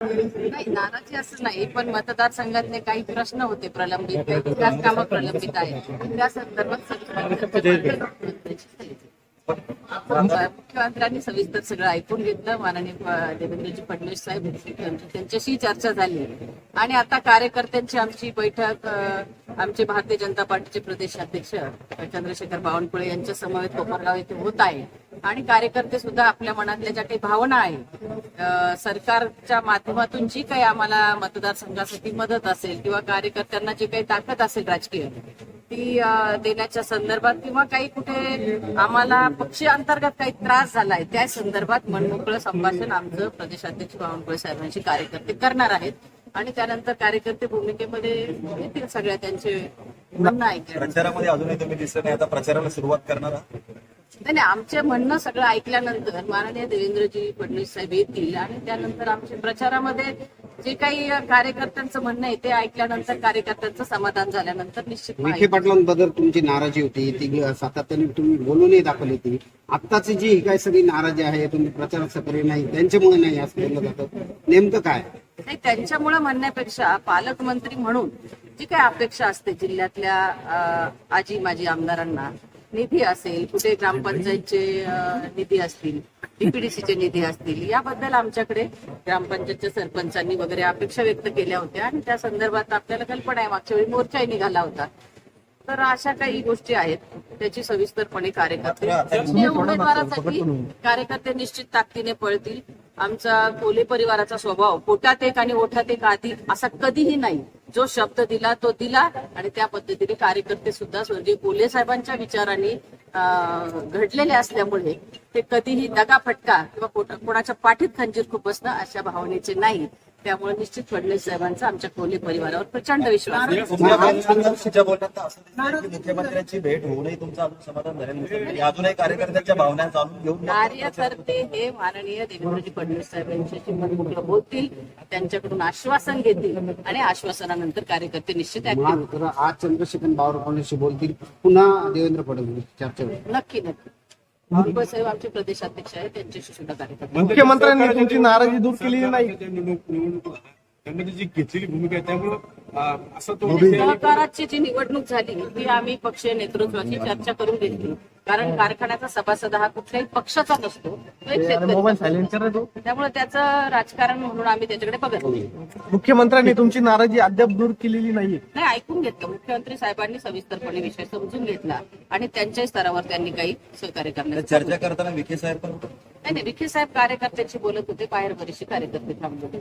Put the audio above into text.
नाही नाराजी असं नाही पण मतदारसंघातले काही प्रश्न होते प्रलंबित काही विकास कामं प्रलंबित आहेत. त्या संदर्भात मुख्यमंत्र्यांनी सविस्तर सगळं ऐकून घेतलं. माननीय देवेंद्रजी फडणवीस साहेब त्यांच्याशी चर्चा झाली. आणि आता कार्यकर्त्यांची आमची बैठक आमचे भारतीय जनता पार्टीचे प्रदेश अध्यक्ष चंद्रशेखर बावनकुळे यांच्या समवेत कोपरगाव येथे होत आहे. आणि कार्यकर्ते सुद्धा आपल्या मनातल्या ज्या काही भावना आहेत सरकारच्या माध्यमातून जी काही आम्हाला मतदारसंघासाठी मदत असेल किंवा कार्यकर्त्यांना जी काही ताकद असेल राजकीय ती देण्याच्या संदर्भात किंवा काही कुठे आम्हाला पक्षी अंतर्गत काही त्रास झालाय त्या संदर्भात मनमोकळं संभाषण आमचं प्रदेशाध्यक्ष बावनकुळे साहेबांशी कार्यकर्ते करणार आहेत. आणि त्यानंतर कार्यकर्ते भूमिकेमध्ये येतील सगळ्या त्यांचे म्हणणं ऐकलं प्रचारामध्ये अजूनही तुम्ही दिसत नाही आता प्रचाराला सुरुवात करणार नाही आमचे म्हणणं सगळं ऐकल्यानंतर माननीय देवेंद्रजी फडणवीस साहेब येतील आणि त्यानंतर आमच्या प्रचारामध्ये जे काही कार्यकर्त्यांचं म्हणणं आहे ते ऐकल्यानंतर कार्यकर्त्यांचं समाधान झाल्यानंतर निश्चित विखे पाटलांबद्दल तुमची नाराजी होती ती सातत्याने तुम्ही बोलूनही दाखवली ती. आत्ताची जी ही काय सगळी नाराजी आहे तुम्ही प्रचारात सक्रिय नाही त्यांच्यामुळे नाही असं बोललं जातं. नेमकं काय? नाही त्यांच्यामुळे म्हणण्यापेक्षा पालकमंत्री म्हणून जी काही अपेक्षा असते जिल्ह्यातल्या आजी माजी आमदारांना निधी असेल कुठे ग्रामपंचायतचे निधी असतील डीपीडीसीचे निधी असतील याबद्दल आमच्याकडे ग्रामपंचायतच्या सरपंचांनी वगैरे अपेक्षा व्यक्त केल्या होत्या आणि त्या संदर्भात आपल्याला कल्पना आहे मागच्या वेळी मोर्चाही निघाला होता. तर अशा काही गोष्टी आहेत त्याची सविस्तरपणे कार्यकर्ते उमेदवारासाठी कार्यकर्ते निश्चित ताकदीने पळतील. आमचा कोले परिवाराचा स्वभाव पोटात एक आणि ओठात एक आधी असा कधीही नाही. जो शब्द दिला तो दिला आणि त्या पद्धतीने कार्यकर्ते सुद्धा स्वर्गीय कोले साहेबांच्या विचारांनी घडलेले असल्यामुळे ते कधीही दगाफटका किंवा कोणाच्या पाठीत खंजीर खुपसणं अशा भावनेचे नाही. त्यामुळे निश्चित फडणवीस साहेबांचा आमच्या कोले परिवारावर प्रचंड विश्वास मुख्यमंत्र्यांची भेट होऊनही तुमचं अजून समाधान अजूनही कार्यकर्त्यांच्या भावना जाणून घेऊन कार्यकर्ते हे माननीय देवेंद्रजी फडणवीस साहेब यांच्याशी मनमोकळं बोलतील त्यांच्याकडून आश्वासन घेतील आणि आश्वासनानंतर कार्यकर्ते निश्चित आज चंद्रशेखर बावनकुळेशी बोलतील पुन्हा देवेंद्र फडणवीस चर्चा नक्की नक्की. साहेब आमचे प्रदेशाध्यक्ष आहेत त्यांच्याशी सुद्धा कार्यकर्ते मुख्यमंत्र्यांनी तुमची नाराजी दूर केलेली नाही. त्यांनी जी घेतलेली भूमिका आहे त्यामुळं असं तो सहकाराची जी निवडणूक झाली ती आम्ही पक्षीय नेतृत्वाची चर्चा करून घेतली. कारण कारखान्याचा सभासद हा कुठल्याही पक्षाचा नसतो तो एक शेतकरी. त्यामुळे त्याचं राजकारण म्हणून आम्ही त्याच्याकडे बघत नाही. मुख्यमंत्र्यांनी तुमची नाराजी अद्याप दूर केलेली नाहीये. नाही ऐकून घेतलं. मुख्यमंत्री साहेबांनी सविस्तरपणे विषय समजून घेतला आणि त्यांच्या स्तरावर त्यांनी काही सहकार्य करण्याचं चर्चा करताना विखे साहेब पण नाही नाही विखे साहेब कार्यकर्त्यांशी बोलत होते बाहेर बरेचसे कार्यकर्ते थांबले होते.